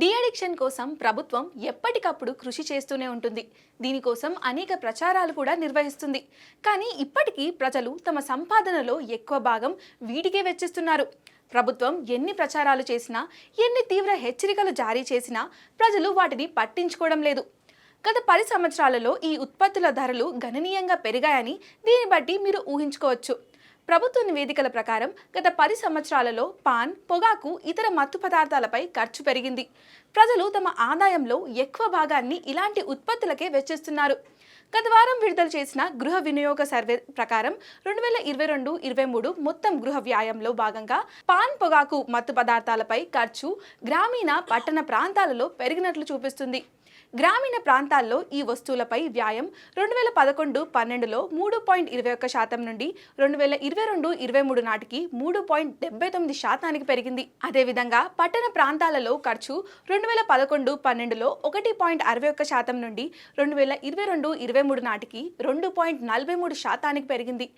De-addiction కోసం ప్రభుత్వం ఎప్పటికప్పుడు కృషి చేస్తూనే ఉంటుంది. దీనికోసం అనేక ప్రచారాలు కూడా నిర్వహిస్తుంది. కానీ ఇప్పటికీ ప్రజలు తమ సంపాదనలో ఎక్కువ భాగం వీటికే వెచ్చిస్తున్నారు. ప్రభుత్వం ఎన్ని ప్రచారాలు చేసినా ఎన్ని తీవ్ర హెచ్చరికలు జారీ చేసినా ప్రజలు వాటిని పట్టించుకోవడం లేదు. గత పది సంవత్సరాలలో ఈ ఉత్పత్తుల ధరలు గణనీయంగా పెరిగాయని దీన్ని బట్టి మీరు ఊహించుకోవచ్చు. ప్రభుత్వ నివేదికల ప్రకారం గత పది సంవత్సరాలలో పాన్ పొగాకు ఇతర మత్తు పదార్థాలపై ఖర్చు పెరిగింది. ప్రజలు తమ ఆదాయంలో ఎక్కువ భాగాన్ని ఇలాంటి ఉత్పత్తులకే వెచ్చిస్తున్నారు. గత వారం విడుదల చేసిన గృహ వినియోగ సర్వే ప్రకారం రెండు వేల ఇరవై రెండు ఇరవై మూడు మొత్తం గృహ వ్యాయంలో భాగంగా పాన్ పొగాకు మత్తు పదార్థాలపై ఖర్చు గ్రామీణ పట్టణ ప్రాంతాలలో పెరిగినట్లు చూపిస్తుంది. గ్రామీణ ప్రాంతాల్లో ఈ వస్తువులపై వ్యాయం రెండు వేల పదకొండు పన్నెండులో మూడు పాయింట్ ఇరవై ఒక్క శాతం నుండి రెండు వేల ఇరవై రెండు ఇరవై మూడు నాటికి మూడు పాయింట్ డెబ్బై తొమ్మిది శాతానికి పెరిగింది. అదేవిధంగా పట్టణ ప్రాంతాలలో ఖర్చు రెండు వేల పదకొండు పన్నెండులో ఒకటి పాయింట్ అరవై ఒక్క శాతం నుండి రెండు వేల ఇరవై రెండు ఇరవై మూడు నాటికి రెండు పాయింట్ నలభై మూడు శాతానికి పెరిగింది.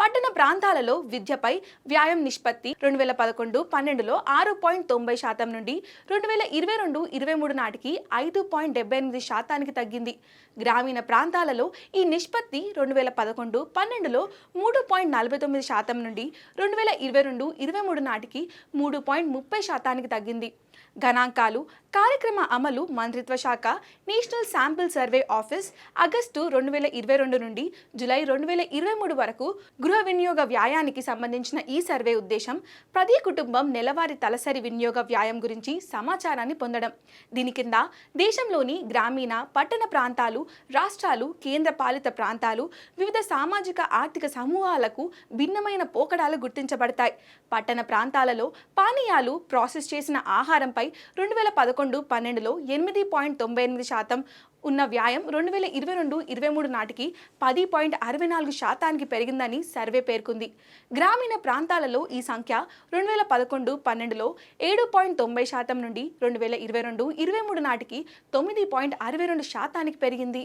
పట్టణ ప్రాంతాలలో విద్యపై వ్యాయామ నిష్పత్తి రెండు వేల పదకొండు పన్నెండులో ఆరు పాయింట్ తొంభై శాతం నుండి రెండు వేల ఇరవై రెండు ఇరవై మూడు నాటికి ఐదు పాయింట్ డెబ్బై ఎనిమిది శాతానికి తగ్గింది. గ్రామీణ ప్రాంతాలలో ఈ నిష్పత్తి రెండు వేల పదకొండు పన్నెండులో మూడు పాయింట్ నలభై తొమ్మిది శాతం నుండి రెండు వేల ఇరవై రెండు ఇరవై మూడు నాటికి మూడు పాయింట్ ముప్పై శాతానికి తగ్గింది. గణాంకాలు కార్యక్రమ అమలు మంత్రిత్వ శాఖ national sample survey office August రెండు వేల ఇరవై రెండు నుండి జులై రెండు వేల ఇరవై మూడు వరకు గృహ వినియోగ వ్యాయానికి సంబంధించిన ఈ సర్వే ఉద్దేశం ప్రతి కుటుంబం నెలవారీ తలసరి వినియోగ వ్యాయం గురించి సమాచారాన్ని పొందడం. దీని కింద దేశంలోని గ్రామీణ పట్టణ ప్రాంతాలు రాష్ట్రాలు కేంద్ర పాలిత ప్రాంతాలు వివిధ సామాజిక ఆర్థిక సమూహాలకు భిన్నమైన పోకడాలు గుర్తించబడతాయి. పట్టణ ప్రాంతాలలో పానీయాలు ప్రాసెస్ చేసిన ఆహారంపై రెండు వేల పదకొండు పన్నెండులో ఎనిమిది పాయింట్ తొంభై ఎనిమిది శాతం ఉన్న వ్యాయం రెండు వేల ఇరవై రెండు ఇరవై మూడు నాటికి పది పాయింట్ అరవై నాలుగు శాతానికి పెరిగిందని సర్వే పేర్కొంది. గ్రామీణ ప్రాంతాలలో ఈ సంఖ్య రెండు వేల పదకొండు పన్నెండులో ఏడు పాయింట్ తొంభై శాతం నుండి రెండు వేల ఇరవై రెండు ఇరవై మూడు నాటికి తొమ్మిది పాయింట్ అరవై రెండు శాతానికి పెరిగింది.